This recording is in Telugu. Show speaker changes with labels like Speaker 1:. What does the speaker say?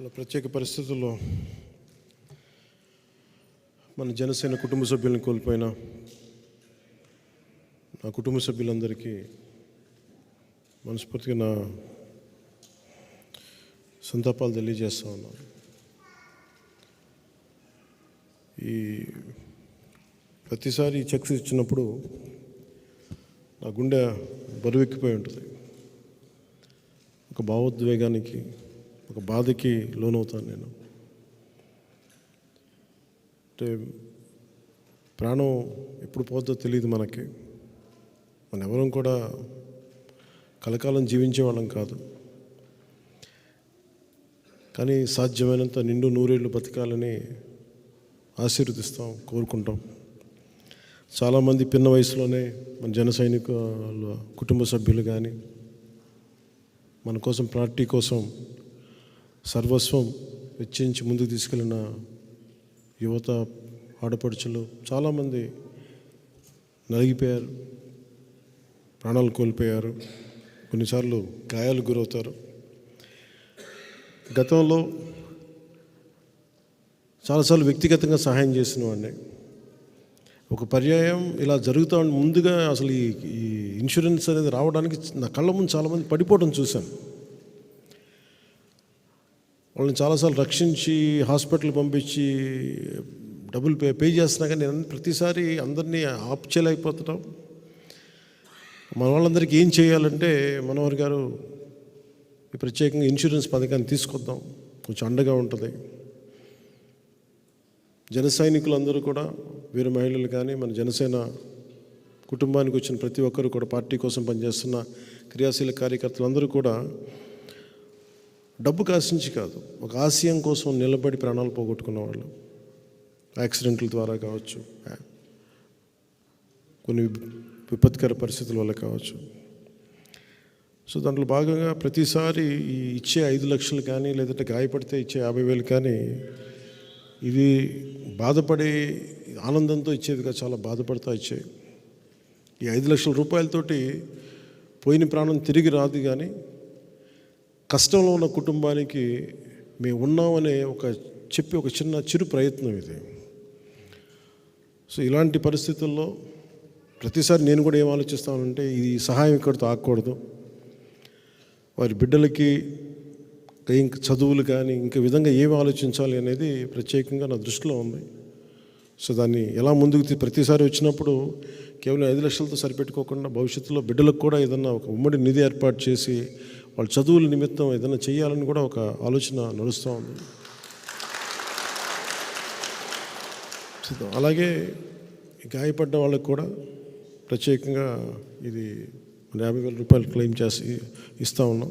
Speaker 1: చాలా ప్రత్యేక పరిస్థితుల్లో మన జనసేన కుటుంబ సభ్యులను కోల్పోయిన నా కుటుంబ సభ్యులందరికీ మనస్ఫూర్తిగా నా సంతాపాలు తెలియజేస్తా ఉన్నాను. ఈ ప్రతిసారి ఈ చెక్స్ ఇచ్చినప్పుడు నా గుండె బరువెక్కిపోయి ఉంటుంది. ఒక భావోద్వేగానికి ఒక బాధకి లోనవుతాను నేను. అంటే ప్రాణం ఎప్పుడు పోతుందో తెలియదు మనకి. మన ఎవరం కూడా కలకాలం జీవించే వాళ్ళం కాదు. కానీ సాధ్యమైనంత నిండు నూరేళ్ళు బతకాలని ఆశీర్వదిస్తాం కోరుకుంటాం. చాలామంది పిన్న వయసులోనే మన జన సైనికుల కుటుంబ సభ్యులు కానీ మన కోసం పార్టీ కోసం సర్వస్వం వెచ్చించి ముందుకు తీసుకెళ్ళిన యువత ఆడపడుచులు చాలామంది నలిగిపోయారు ప్రాణాలు కోల్పోయారు కొన్నిసార్లు గాయాలు గురవుతారు. గతంలో చాలాసార్లు వ్యక్తిగతంగా సహాయం చేసిన వాడిని. ఒక పర్యాయం ఇలా జరుగుతూ ముందుగా అసలు ఈ ఈ ఇన్సూరెన్స్ అనేది రావడానికి నా కళ్ళ ముందు చాలామంది పడిపోవడం చూశాను. వాళ్ళని చాలాసార్లు రక్షించి హాస్పిటల్ పంపించి డబ్బులు పే పే చేస్తున్నా కానీ నేను ప్రతిసారి అందరినీ ఆప్ చేయలేకపోతున్నాం మన వాళ్ళందరికీ ఏం చేయాలంటే మనోహర్ గారు ఈ ప్రత్యేకంగా ఇన్సూరెన్స్ పథకాన్ని తీసుకొద్దాం. కొంచెం అండగా ఉంటుంది. జన సైనికులందరూ కూడా వీర మహిళలు కానీ మన జనసేన కుటుంబానికి వచ్చిన ప్రతి ఒక్కరు కూడా పార్టీ కోసం పనిచేస్తున్న క్రియాశీల కార్యకర్తలందరూ కూడా డబ్బు కాసించి కాదు ఒక ఆశయం కోసం నిలబడి ప్రాణాలు పోగొట్టుకున్న వాళ్ళు. యాక్సిడెంట్ల ద్వారా కావచ్చు కొన్ని విపత్కర పరిస్థితుల వల్ల కావచ్చు. సో దాంట్లో భాగంగా ప్రతిసారి ఈ ఇచ్చే ఐదు లక్షలు కానీ లేదంటే గాయపడితే ఇచ్చే యాభై వేలు కానీ ఇది బాధపడే ఆనందంతో ఇచ్చేదిగా చాలా బాధపడతా ఇచ్చాయి. ఈ ఐదు లక్షల రూపాయలతోటి పోయిన ప్రాణం తిరిగి రాదు కానీ కష్టంలో ఉన్న కుటుంబానికి మేము ఉన్నామనే ఒక చెప్పి ఒక చిన్న చిరు ప్రయత్నం ఇది. సో ఇలాంటి పరిస్థితుల్లో ప్రతిసారి నేను కూడా ఏం ఆలోచిస్తానంటే ఈ సహాయం ఇక్కడితో ఆగకూడదు. వారి బిడ్డలకి ఇంక చదువులు కానీ ఇంక విధంగా ఏమి ఆలోచించాలి అనేది ప్రత్యేకంగా నా దృష్టిలో ఉంది. సో దాన్ని ఎలా ముందుకు ప్రతిసారి వచ్చినప్పుడు కేవలం ఐదు లక్షలతో సరిపెట్టుకోకుండా భవిష్యత్తులో బిడ్డలకు కూడా ఏదన్నా ఒక ఉమ్మడి నిధి ఏర్పాటు చేసి వాళ్ళ చదువుల నిమిత్తం ఏదైనా చేయాలని కూడా ఒక ఆలోచన నడుస్తూ ఉంది. అలాగే గాయపడ్డ వాళ్ళకు కూడా ప్రత్యేకంగా ఇది మన యాభై వేల రూపాయలు క్లెయిమ్ చేసి ఇస్తూ ఉన్నాం.